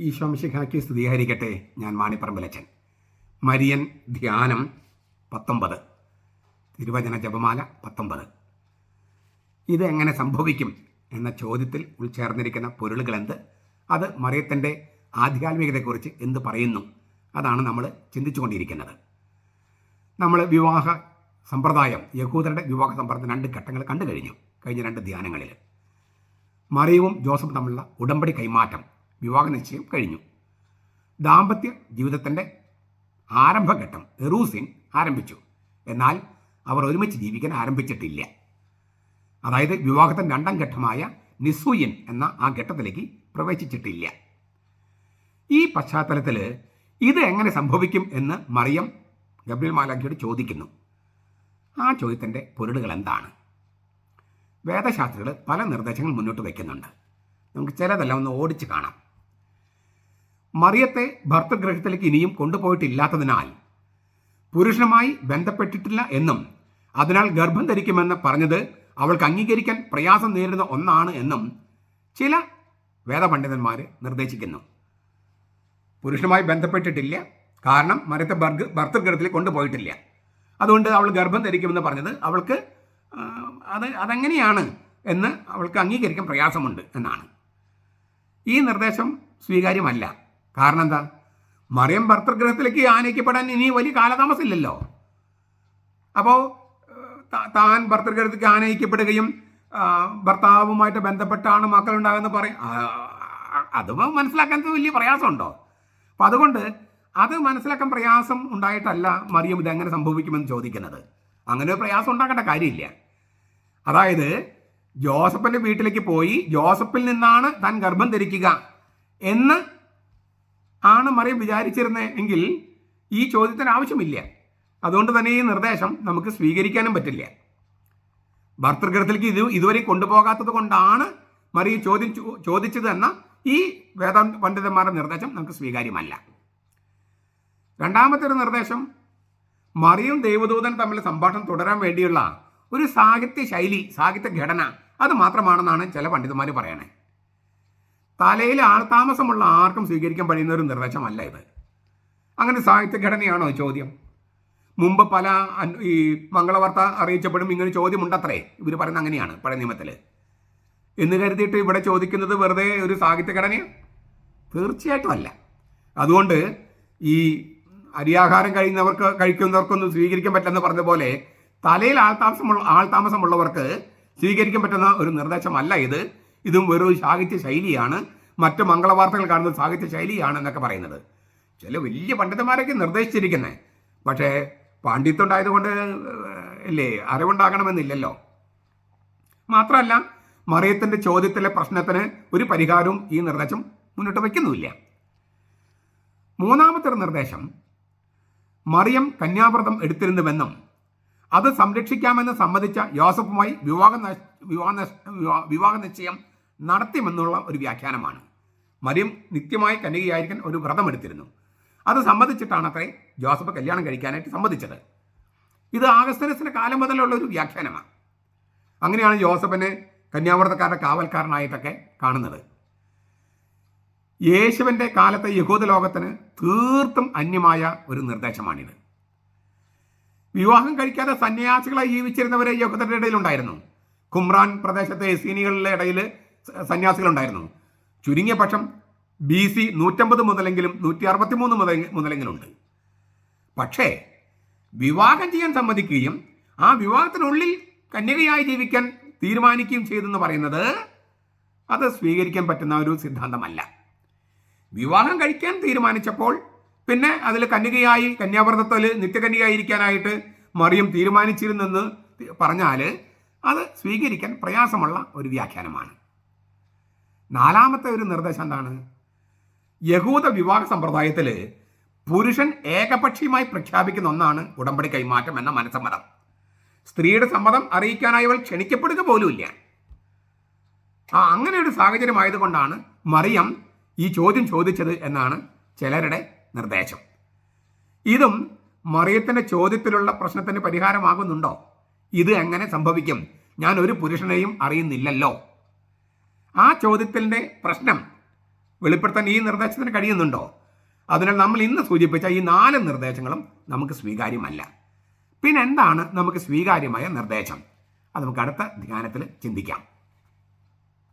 ഈശോമിശിഖാക്കി സ്തുതിഹരിക്കട്ടെ ഞാൻ മാണിപ്പറമ്പിലച്ചൻ. മരിയൻ ധ്യാനം പത്തൊമ്പത്. തിരുവചന ജപമാല പത്തൊമ്പത്. ഇത് എങ്ങനെ സംഭവിക്കും എന്ന ചോദ്യത്തിൽ ഉൾച്ചേർന്നിരിക്കുന്ന പൊരുളുകൾ എന്ത് അത് മറിയത്തിന്റെ ആധ്യാത്മികതയെക്കുറിച്ച് എന്ത് പറയുന്നു? അതാണ് നമ്മൾ ചിന്തിച്ചുകൊണ്ടിരിക്കുന്നത്. നമ്മൾ വിവാഹ സമ്പ്രദായം യഹൂദരുടെ വിവാഹ സമ്പ്രദായം രണ്ട് ഘട്ടങ്ങൾ കണ്ടു കഴിഞ്ഞു. കഴിഞ്ഞ രണ്ട് ധ്യാനങ്ങളിൽ. മറിയവും ജോസഫും തമ്മിലുള്ള ഉടമ്പടി കൈമാറ്റം. വിവാഹ നിശ്ചയം കഴിഞ്ഞു. ദാമ്പത്യ ജീവിതത്തിന്റെ ആരംഭഘട്ടം എറൂസിൻ ആരംഭിച്ചു. എന്നാൽ അവർ ഒരുമിച്ച് ജീവിക്കാൻ ആരംഭിച്ചിട്ടില്ല. അതായത് വിവാഹത്തിന്റെ രണ്ടാം ഘട്ടമായ നിസൂയൻ എന്ന ആ ഘട്ടത്തിലേക്ക് പ്രവേശിച്ചിട്ടില്ല. ഈ പശ്ചാത്തലത്തിൽ ഇത് എങ്ങനെ സംഭവിക്കും എന്ന് മറിയം ഗബ്രിയൽ മാലാഖിയോട് ചോദിക്കുന്നു. ആ ചോദ്യത്തിന്റെ പൊരുളുകൾ എന്താണ്? വേദശാസ്ത്രികൾ പല നിർദ്ദേശങ്ങൾ മുന്നോട്ട് വയ്ക്കുന്നുണ്ട്. നമുക്ക് ചിലതെല്ലാം ഒന്ന് ഓടിച്ച് കാണാം. മറിയത്തെ ഭർത്തൃഗ്രഹത്തിലേക്ക് ഇനിയും കൊണ്ടുപോയിട്ടില്ലാത്തതിനാൽ പുരുഷനുമായി ബന്ധപ്പെട്ടിട്ടില്ല എന്നും അതിനാൽ ഗർഭം ധരിക്കുമെന്ന് പറഞ്ഞത് അവൾക്ക് അംഗീകരിക്കാൻ പ്രയാസം നേരിടുന്ന ഒന്നാണ് എന്നും ചില വേദപണ്ഡിതന്മാർ നിർദ്ദേശിക്കുന്നു. പുരുഷനുമായി ബന്ധപ്പെട്ടിട്ടില്ല കാരണം മരത്തെ ബർഗ് ഭർത്തൃഗ്രഹത്തിൽ കൊണ്ടുപോയിട്ടില്ല. അതുകൊണ്ട് അവൾ ഗർഭം ധരിക്കുമെന്ന് പറഞ്ഞത് അവൾക്ക് അത് അതെങ്ങനെയാണ് എന്ന് അവൾക്ക് അംഗീകരിക്കാൻ പ്രയാസമുണ്ട് എന്നാണ്. ഈ നിർദ്ദേശം സ്വീകാര്യമല്ല. കാരണം എന്താ? മറിയം ഭർത്തൃഗ്രഹത്തിലേക്ക് ആനയിക്കപ്പെടാൻ ഇനി വലിയ കാലതാമസമില്ലല്ലോ. അപ്പോൾ താൻ ഭർത്തൃഗ്രഹത്തിലേക്ക് ആനയിക്കപ്പെടുകയും ഭർത്താവുമായിട്ട് ബന്ധപ്പെട്ടാണ് മക്കളുണ്ടാകുന്ന പറയും അതും മനസ്സിലാക്കാൻ വലിയ പ്രയാസമുണ്ടോ? അപ്പം അതുകൊണ്ട് അത് മനസ്സിലാക്കാൻ പ്രയാസം ഉണ്ടായിട്ടല്ല മറിയം ഇതെങ്ങനെ സംഭവിക്കുമെന്ന് ചോദിക്കുന്നത്. അങ്ങനെ ഒരു പ്രയാസം ഉണ്ടാക്കേണ്ട കാര്യമില്ല. അതായത് ജോസഫിന്റെ വീട്ടിലേക്ക് പോയി ജോസഫിൽ നിന്നാണ് താൻ ഗർഭം ധരിക്കുക എന്ന് ആണ് മറിയം വിചാരിച്ചിരുന്നത് എങ്കിൽ ഈ ചോദ്യത്തിന് ആവശ്യമില്ല. അതുകൊണ്ട് തന്നെ ഈ നിർദ്ദേശം നമുക്ക് സ്വീകരിക്കാനും പറ്റില്ല. ഭർത്തൃഗ്രഹത്തിലേക്ക് ഇത് ഇതുവരെ കൊണ്ടുപോകാത്തത് കൊണ്ടാണ് മറിയ ചോദ്യം ചോദിച്ചത് എന്ന ഈ വേദ പണ്ഡിതന്മാരുടെ നിർദ്ദേശം നമുക്ക് സ്വീകാര്യമല്ല. രണ്ടാമത്തെ ഒരു നിർദ്ദേശം മറിയും ദൈവദൂതൻ തമ്മിൽ സംഭാഷണം തുടരാൻ വേണ്ടിയുള്ള ഒരു സാഹിത്യ ശൈലി സാഹിത്യ ഘടന അത് മാത്രമാണെന്നാണ് ചില പണ്ഡിതന്മാർ പറയണേ. തലയിൽ ആൾതാമസമുള്ള ആർക്കും സ്വീകരിക്കാൻ കഴിയുന്ന ഒരു നിർവചനമല്ല ഇത്. അങ്ങനെ സാഹിത്യഘടനയാണോ ചോദ്യം? മുമ്പ് പല ഈ മംഗളവാർത്ത അറിയിച്ചപ്പോഴും ഇങ്ങനെ ചോദ്യമുണ്ടത്രേ. ഇവർ പറയുന്നത് അങ്ങനെയാണ് പഴയ നിയമത്തിൽ എന്ന് കരുതിയിട്ട് ഇവിടെ ചോദിക്കുന്നത് വെറുതെ ഒരു സാഹിത്യഘടനയാണ് തീർച്ചയായിട്ടും അല്ല. അതുകൊണ്ട് ഈ അരിയാഹാരം കഴിയുന്നവർക്ക് കഴിക്കുന്നവർക്കൊന്നും സ്വീകരിക്കാൻ പറ്റില്ലെന്ന് പറഞ്ഞ പോലെ തലയിൽ ആൾതാമസമുള്ള ആൾതാമസമുള്ളവർക്ക് സ്വീകരിക്കാൻ പറ്റുന്ന ഒരു നിർദ്ദേശമല്ല ഇത്. ഇതും വെറും സാഹിത്യ ശൈലിയാണ്. മറ്റു മംഗളവാർത്തകൾ കാണുന്ന സാഹിത്യ ശൈലിയാണ് എന്നൊക്കെ പറയുന്നത്. ചില വലിയ പണ്ഡിതന്മാരൊക്കെ നിർദ്ദേശിച്ചിരിക്കുന്നത് പക്ഷേ പാണ്ഡിത്യം ഉണ്ടായതുകൊണ്ട് അല്ലേ അറിവുണ്ടാകണമെന്നില്ലല്ലോ. മാത്രമല്ല മറിയത്തിന്റെ ചോദ്യത്തിലെ പ്രശ്നത്തിന് ഒരു പരിഹാരവും ഈ നിർദ്ദേശം മുന്നോട്ട് വയ്ക്കുന്നുമില്ല. മൂന്നാമത്തെ നിർദ്ദേശം മറിയം കന്യാവ്രതം എടുത്തിരുന്നുവെന്നും അത് സംരക്ഷിക്കാമെന്ന് സമ്മതിച്ച യോസഫുമായി വിവാഹ വിവാഹ വിവാഹ നിശ്ചയം നടത്തിയെന്നുള്ള ഒരു വ്യാഖ്യാനമാണ്. മറിയം നിത്യമായി കന്യകയായിരിക്കാൻ ഒരു വ്രതമെടുത്തിരുന്നു അത് സമ്മതിച്ചിട്ടാണ് അത്രേ ജോസഫ് കല്യാണം കഴിക്കാനായിട്ട് സമ്മതിച്ചത്. ഇത് ആഗസ്തനസിന്റെ കാലം മുതലുള്ള ഒരു വ്യാഖ്യാനമാണ്. അങ്ങനെയാണ് ജോസഫിനെ കന്യാവ്രതക്കാരുടെ കാവൽക്കാരനായിട്ടൊക്കെ കാണുന്നത്. യേശുവിന്റെ കാലത്തെ യഹൂദ ലോകത്തിന് തീർത്തും അന്യമായ ഒരു നിർദ്ദേശമാണിത്. വിവാഹം കഴിക്കാതെ സന്യാസികളായി ജീവിച്ചിരുന്നവരെ യഹൂദരുടെ ഇടയിലുണ്ടായിരുന്നു. കുമ്രാൻ പ്രദേശത്തെ സീനികളുടെ ഇടയിൽ സന്യാസികളുണ്ടായിരുന്നു. ചുരുങ്ങിയ പക്ഷം ബി സി നൂറ്റമ്പത് മുതലെങ്കിലും നൂറ്റി അറുപത്തി മൂന്ന് മുതൽ മുതലെങ്കിലുണ്ട് പക്ഷേ വിവാഹം ചെയ്യാൻ സമ്മതിക്കുകയും ആ വിവാഹത്തിനുള്ളിൽ കന്യകയായി ജീവിക്കാൻ തീരുമാനിക്കുകയും ചെയ്തെന്ന് പറയുന്നത് അത് സ്വീകരിക്കാൻ പറ്റുന്ന ഒരു സിദ്ധാന്തമല്ല. വിവാഹം കഴിക്കാൻ തീരുമാനിച്ചപ്പോൾ പിന്നെ അതിൽ കന്യകയായി കന്യാവ്രതത്തിൽ നിത്യകന്യകയായിരിക്കാനായിട്ട് മറിയം തീരുമാനിച്ചിരുന്നെന്ന് പറഞ്ഞാൽ അത് സ്വീകരിക്കാൻ പ്രയാസമുള്ള ഒരു വ്യാഖ്യാനമാണ്. നാലാമത്തെ ഒരു നിർദ്ദേശം എന്താണ്? യഹൂദ വിവാഹ സമ്പ്രദായത്തിൽ പുരുഷൻ ഏകപക്ഷീയമായി പ്രഖ്യാപിക്കുന്ന ഒന്നാണ് ഉടമ്പടി കൈമാറ്റം എന്ന മനസ്സമ്മതം. സ്ത്രീയുടെ സമ്മതം അറിയിക്കാനായി അവൾ ക്ഷണിക്കപ്പെടുക പോലുമില്ല. ആ അങ്ങനെ ഒരു സാഹചര്യം ആയതുകൊണ്ടാണ് മറിയം ഈ ചോദ്യം ചോദിച്ചത് എന്നാണ് ചിലരുടെ നിർദ്ദേശം. ഇതും മറിയത്തിന്റെ ചോദ്യത്തിലുള്ള പ്രശ്നത്തിന് പരിഹാരമാകുന്നുണ്ടോ? ഇത് എങ്ങനെ സംഭവിക്കും? ഞാൻ ഒരു പുരുഷനെയും അറിയുന്നില്ലല്ലോ. ആ ചോദ്യത്തിന്റെ പ്രശ്നം വെളിപ്പെടുത്താൻ ഈ നിർദ്ദേശത്തിന് കഴിയുന്നുണ്ടോ? അതിനാൽ നമ്മൾ ഇന്ന് സൂചിപ്പിച്ച ഈ നാല് നിർദ്ദേശങ്ങളും നമുക്ക് സ്വീകാര്യമല്ല. പിന്നെ എന്താണ് നമുക്ക് സ്വീകാര്യമായ നിർദ്ദേശം? അത് നമുക്ക് അടുത്ത ധ്യാനത്തിൽ ചിന്തിക്കാം.